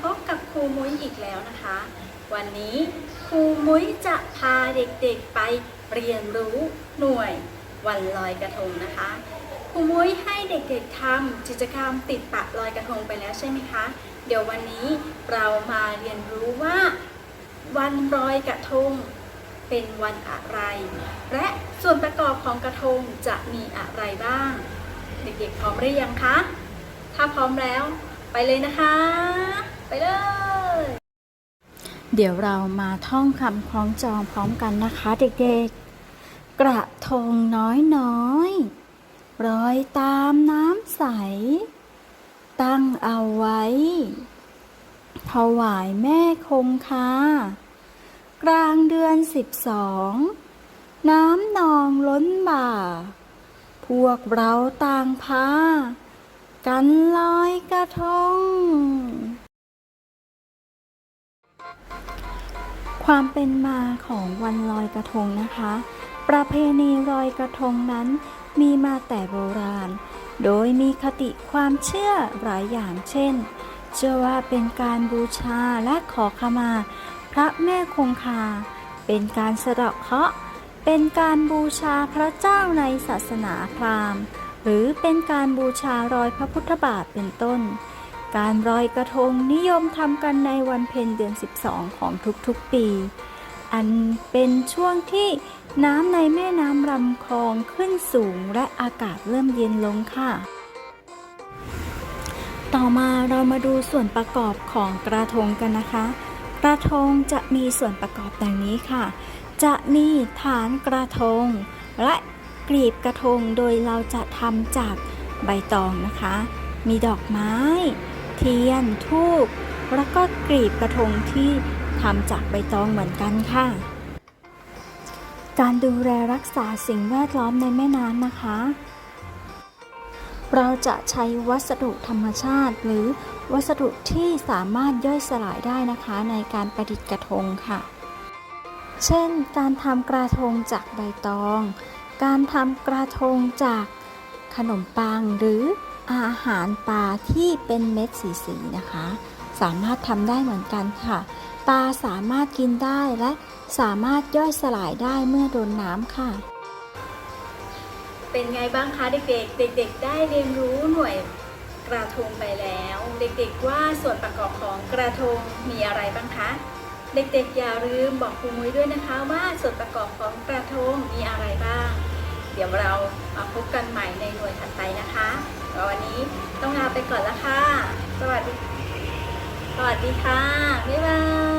พบกับครูมุ้ยอีกแล้วนะคะ วันนี้ครูมุ้ยจะพาเด็กๆไปเรียนรู้หน่วยวันลอยกระทงนะคะครูมุ้ยให้เด็กๆทำกิจกรรมติดปะลอยกระทงไปแล้วใช่ไหมคะ เดี๋ยววันนี้เรามาเรียนรู้ว่า วันลอยกระทงเป็นวันอะไร และส่วนประกอบของกระทงจะมีอะไรบ้าง เด็กๆพร้อมหรือยังคะ ถ้าพร้อมแล้วไปเลยนะคะ ไปเลย เดี๋ยวเรามาท่องคำคล้องจองพร้อมกันนะคะเด็กๆ กระทงน้อยน้อยรอยตามน้ำใส ตั้งเอาไว้ ถวายแม่คงคากลางเดือนสิบสองน้ำนองล้นบ่า พวกเราต่างพา กันลอยกระทง ความเป็นมาของวันลอยกระทงนะคะ ประเพณีลอยกระทงนั้นมีมาแต่โบราณ โดยมีคติความเชื่อหลายอย่างเช่น เชื่อว่าเป็นการบูชาและขอขมา พระแม่คงคา เป็นการสะเดาะเคราะห์เป็นการบูชาพระเจ้าในศาสนาพราหมณ์ หรือเป็นการบูชารอยพระพุทธบาทเป็นต้น การลอยกระทงนิยมทำกันในวันเพ็ญเดือน 12 ของทุกๆปี อันเป็นช่วงที่น้ำในแม่น้ำลำคลองขึ้นสูงและอากาศเริ่มเย็นลงค่ะ ต่อมาเรามาดูส่วนประกอบของกระทงกันนะคะ กระทงจะมีส่วนประกอบดังนี้ค่ะ จะมีฐานกระทง และกลีบกระทงโดยเราจะทำจากใบตองนะคะ มีดอกไม้ ทียนทูบแล้วก็กลีบกระทงที่ทำจากใบตองเหมือนกันค่ะ การดูแลรักษาสิ่งแวดล้อมในแม่น้ำนะคะ เราจะใช้วัสดุธรรมชาติ หรือวัสดุที่สามารถย่อยสลายได้นะคะ ในการประดิษฐ์กระทงค่ะ เช่น การทำกระทงจากใบตอง การทำกระทงจากขนมปังหรือ อาหารปลาที่เป็นเม็ดสีๆนะคะ สามารถทำได้เหมือนกันค่ะ ปลาสามารถกินได้และสามารถย่อยสลายได้เมื่อโดนน้ำค่ะ เป็นไงบ้างคะเด็กๆ เด็ก ๆ ได้เรียนรู้หน่วยกระทงไปแล้ว เด็กๆว่าส่วนประกอบของกระทงมีอะไรบ้างคะ เด็กๆอย่าลืมบอกครูมุ้ยด้วยนะคะ ว่าส่วนประกอบของกระทงมีอะไรบ้าง เดี๋ยวเรามาพบกันใหม่ในหน่วยถัดไปนะคะ วันนี้ต้องลาไปก่อนละค่ะ สวัสดี สวัสดีค่ะ บ๊ายบาย